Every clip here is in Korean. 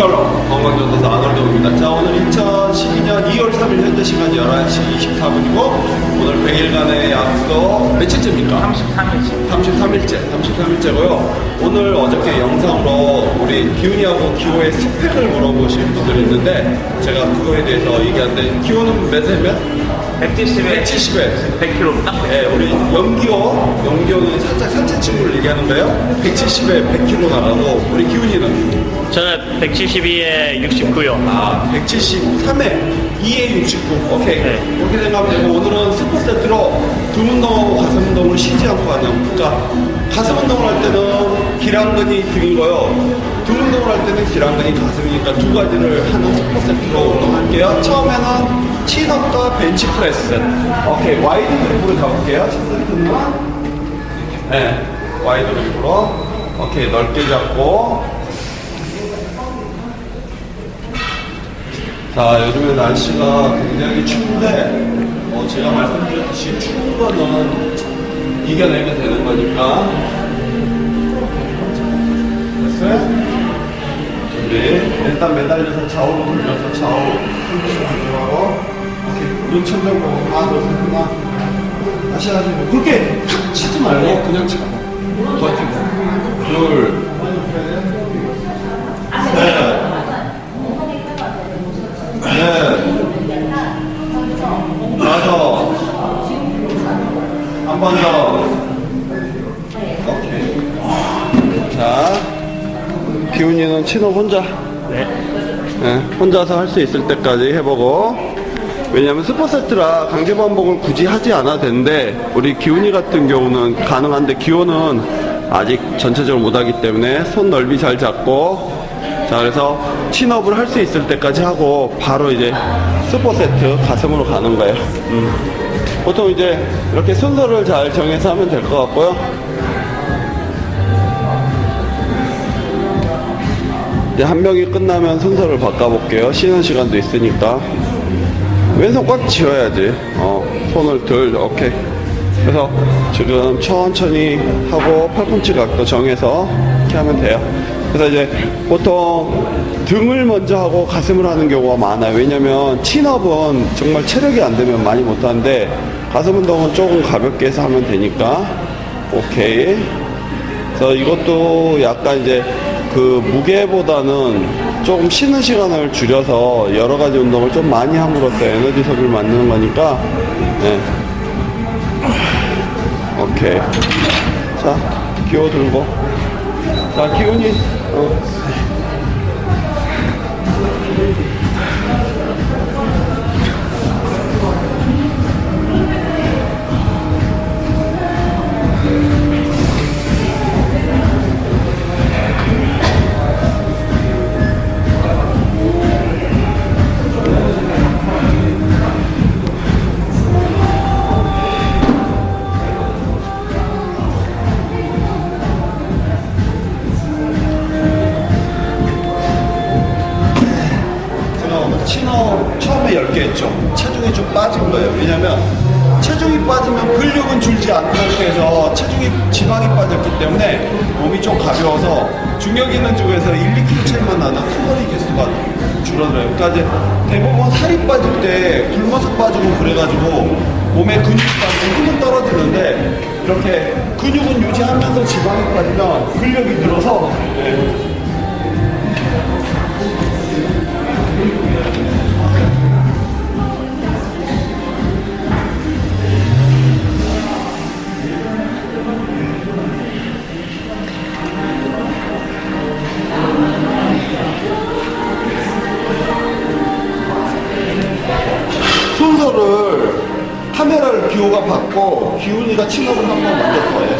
샬롬 건강전도사 아놀드입니다. 자 오늘 2012년 2월 3일 현재 시간 11시 24분이고 오늘 100일간의 약속 며칠째입니까? 33일째. 33일째, 33일째고요. 오늘 어저께 영상으로 우리 기훈이하고 기호의 스펙을 물어보신 분들이 있는데 제가 그거에 대해서 얘기하는데 기호는 몇에 몇? 170에 170에 100kg 딱. 네, 우리 연기호, 연기호는 살짝 산책 친구를 얘기하는 거예요. 170에 100kg 나가고 우리 기훈이는 저는 172에 69요. 아, 173에 2에 69. 오케이. 네. 그렇게 생각하면 되고, 오늘은 스포 세트로 등 운동하고 가슴 운동을 쉬지 않고 하는. 그러니까, 가슴 운동을 할 때는 기랑근이 등이고요. 등 운동을 할 때는 기랑근이 가슴이니까 두 가지를 하는 스포 세트로 운동할게요. 처음에는 친업과 벤치 프레스. 오케이. 와이드 그립으로 잡을게요. 첫 세트는. 네. 와이드 그립으로. 오케이. 넓게 잡고. 자, 요즘에 날씨가 굉장히 추운데, 어, 제가 말씀드렸듯이 추운 거는 이겨내면 되는 거니까. 됐어요? 준비. 일단 매달려서 좌우로 돌려서 좌우. 하고 오케이. 눈천장 보고, 아, 너 생구나. 다시 하시고. 그렇게 탁 치지 말고, 그냥 차. 버티고. 둘. 셋. 네. 다섯. 한 번 더. 오케이. 자, 기훈이는 친호 혼자. 네. 네, 혼자서 할 수 있을 때까지 해보고. 왜냐면 스포 세트라 강제 반복을 굳이 하지 않아도 되는데, 우리 기훈이 같은 경우는 가능한데, 기호는 아직 전체적으로 못하기 때문에 손 넓이 잘 잡고, 자, 그래서 친업을 할 수 있을 때까지 하고, 바로 이제 스포 세트 가슴으로 가는 거예요. 음. 보통 이제 이렇게 순서를 잘 정해서 하면 될 것 같고요. 이제 한 명이 끝나면 순서를 바꿔볼게요. 쉬는 시간도 있으니까. 왼손 꽉 쥐어야지. 어, 손을 들, 오케이. 그래서 지금 천천히 하고 팔꿈치 각도 정해서 이렇게 하면 돼요. 그래서 이제 보통 등을 먼저 하고 가슴을 하는 경우가 많아요. 왜냐면 친업은 정말 체력이 안 되면 많이 못 하는데 가슴 운동은 조금 가볍게 해서 하면 되니까. 오케이. 그래서 이것도 약간 이제 그 무게보다는 조금 쉬는 시간을 줄여서 여러 가지 운동을 좀 많이 함으로써 에너지 소비를 만드는 거니까, 네. 오케이. 자, 기호 들고. 자, 기훈이. 어. 중력 있는 쪽에서 1, 2kg 차이만 나는 칼로리 개수가 줄어들어요. 그러니까 이제 대부분 살이 빠질 때 굶어서 빠지고 그래가지고 몸에 근육이 빠지고 떨어지는데 이렇게 근육은 유지하면서 지방이 빠지면 근력이 늘어서 네, 카메라를 기호가 받고 기훈이가 친업을 한번 먼저 더해.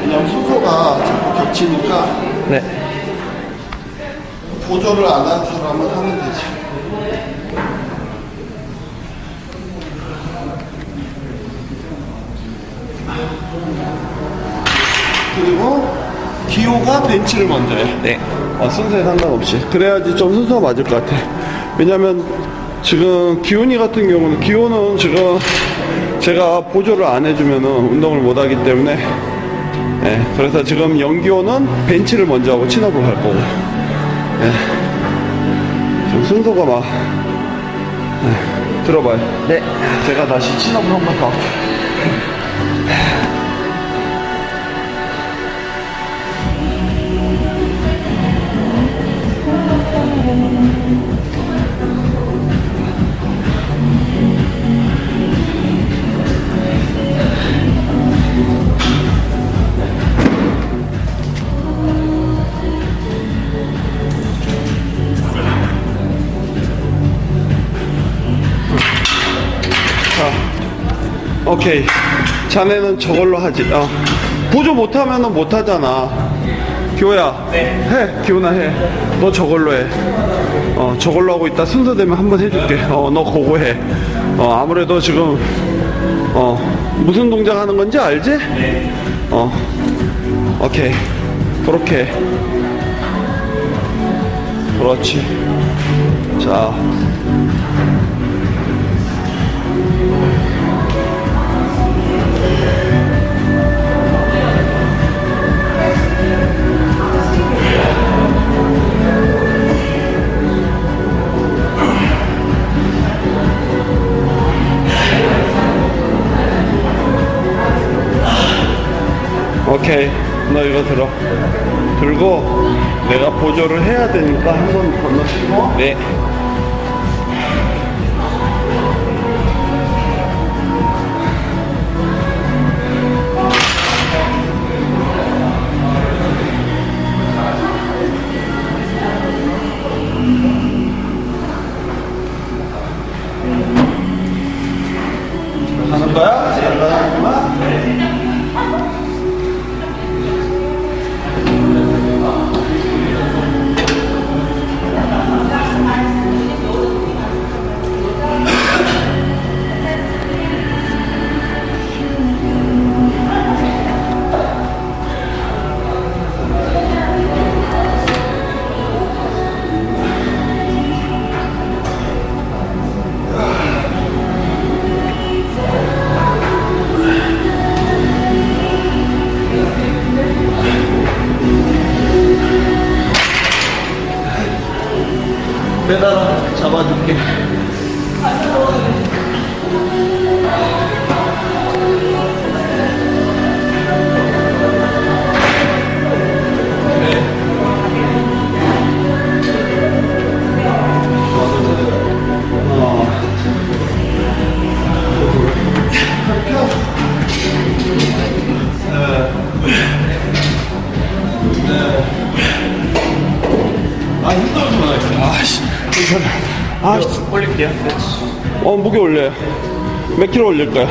왜냐면 순서가 자꾸 겹치니까 네. 보조를 안 한 사람은 하면 되지. 그리고 기호가 벤치를 먼저 해. 네. 어, 순서에 상관없이. 그래야지 좀 순서가 맞을 것 같아. 왜냐면 지금 기훈이 같은 경우는 기호는 지금 제가 보조를 안 해주면은 운동을 못 하기 때문에 예, 그래서 지금 연기호는 벤치를 먼저 하고 친업을 갈 거고 예. 지금 순서가 막 네, 들어봐요. 네. 제가 다시 친업을 한번 더. 자, 오케이. 자네는 저걸로 하지. 어. 보조 못하면은 못하잖아. 기호야. 네. 해. 기호나 해. 너 저걸로 해. 어, 저걸로 하고 있다 순서 되면 한번 해줄게. 어, 너 그거 해. 어, 아무래도 지금, 어, 무슨 동작 하는 건지 알지? 네. 어, 오케이. 그렇게. 그렇지. 자. 오케이. 너 이거 들어. 들고 내가 보조를 해야 되니까 한 번 건너시고. 네. 매달아 잡아줄게. 아씨. 아씨. 올릴게요. 네. 어, 무게 올려요. 몇 킬로 올릴까요?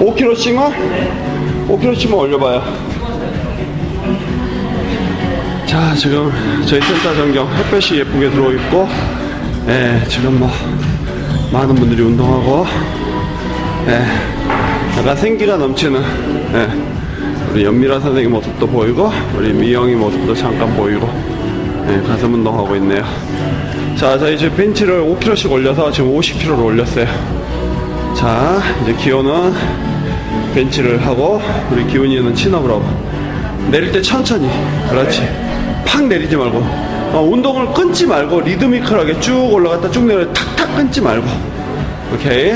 5킬로씩만? 5킬로씩만 올려봐요. 자, 지금 저희 센터 전경 햇볕이 예쁘게 들어있고, 예, 지금 뭐, 많은 분들이 운동하고, 예, 약간 생기가 넘치는, 예, 우리 연미라 선생님 모습도 보이고, 우리 미영이 모습도 잠깐 보이고, 예, 가슴 운동하고 있네요. 자, 저희 지금 벤치를 5kg씩 올려서 지금 50kg를 올렸어요. 자, 이제 기호는 벤치를 하고, 우리 기훈이는 친업을 하고. 내릴 때 천천히. 그렇지. 팍 내리지 말고. 어, 운동을 끊지 말고, 리드미컬하게 쭉 올라갔다 쭉 내려 탁탁 끊지 말고. 오케이.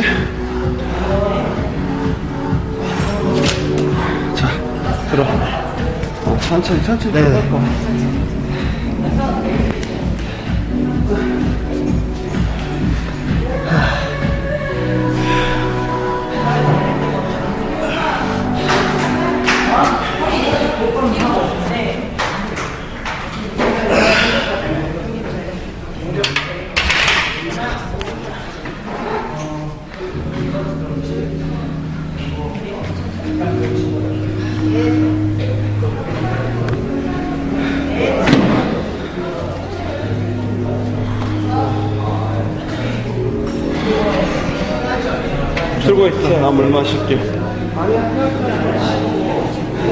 자, 들어. 어, 천천히, 천천히. 네. 들고 나물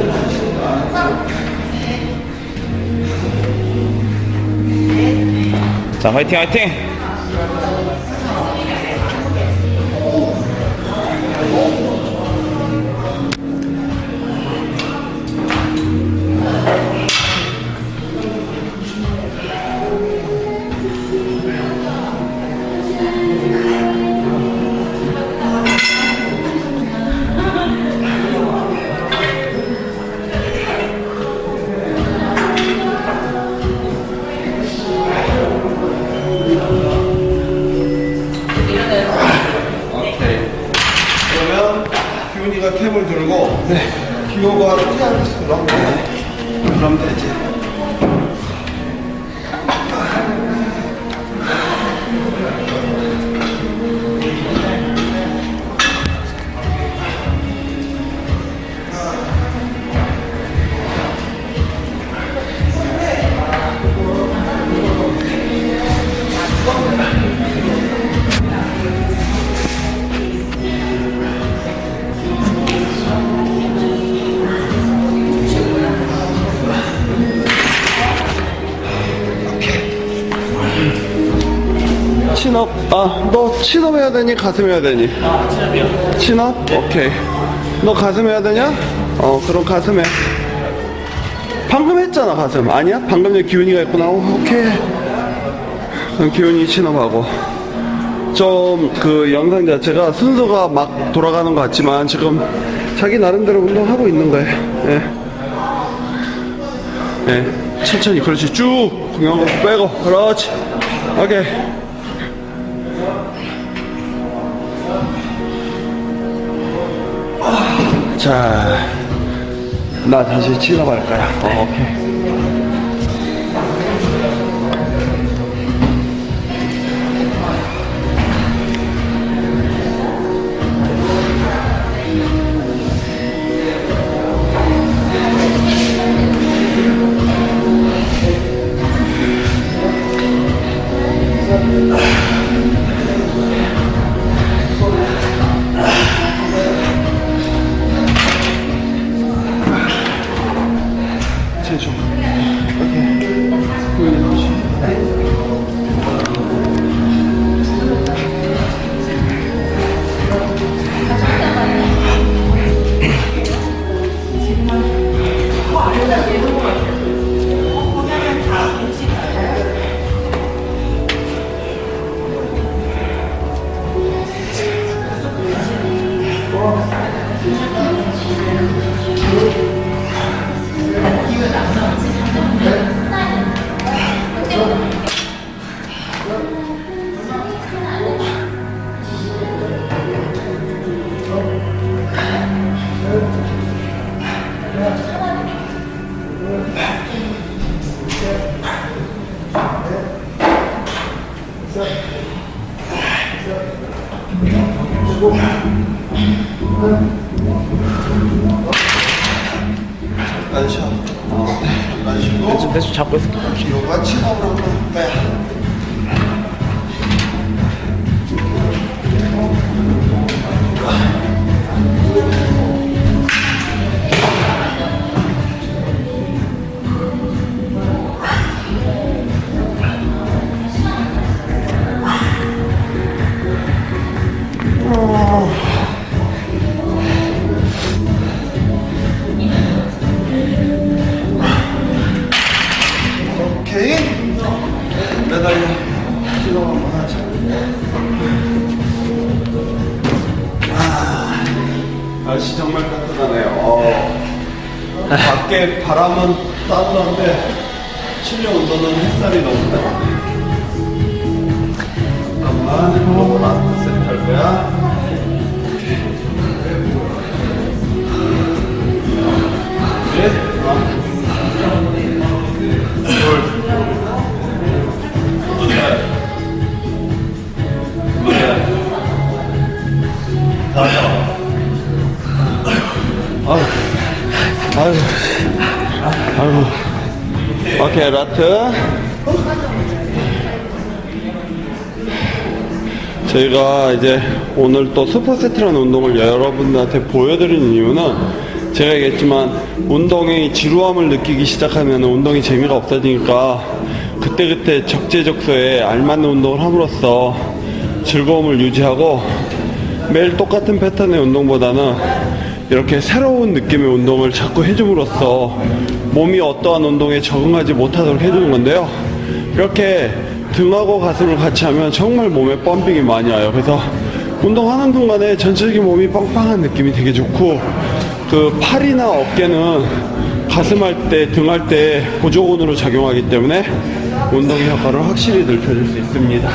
마실게. 자, 친업 해야 되니? 가슴 해야 되니? 아, 진압이요. 친업? 오케이. 너 가슴 해야 되냐? 어, 그럼 가슴 해. 방금 했잖아, 가슴. 아니야? 방금 전에 기훈이가 했구나. 오, 오케이. 그럼 기훈이 친업하고. 좀, 그 영상 자체가 순서가 막 돌아가는 것 같지만 지금 자기 나름대로 운동하고 있는 거예요. 예. 예. 천천히, 그렇지. 쭉! 거 빼고. 그렇지. 오케이. 자, 나 다시 치러갈 거야. 어, 오케이. 잡고 있을게요. 기호가 치업으로 한번 빼. 밖에 바람은 따뜻한데 실내 온도는 햇살이 너무 따뜻해. 잠깐만, 이거 나한테 세트할 거야. 네, 하 아유. 오케이, 라트. 저희가 이제 오늘 또 슈퍼세트라는 운동을 여러분들한테 보여드리는 이유는 제가 얘기했지만 운동의 지루함을 느끼기 시작하면 운동이 재미가 없어지니까 그때그때 적재적소에 알맞는 운동을 함으로써 즐거움을 유지하고 매일 똑같은 패턴의 운동보다는 이렇게 새로운 느낌의 운동을 자꾸 해줌으로써 몸이 어떠한 운동에 적응하지 못하도록 해주는 건데요. 이렇게 등하고 가슴을 같이 하면 정말 몸에 펌핑이 많이 와요. 그래서 운동하는 동안에 전체적인 몸이 빵빵한 느낌이 되게 좋고 그 팔이나 어깨는 가슴 할 때, 등할 때 보조근으로 작용하기 때문에 운동의 효과를 확실히 넓혀줄 수 있습니다.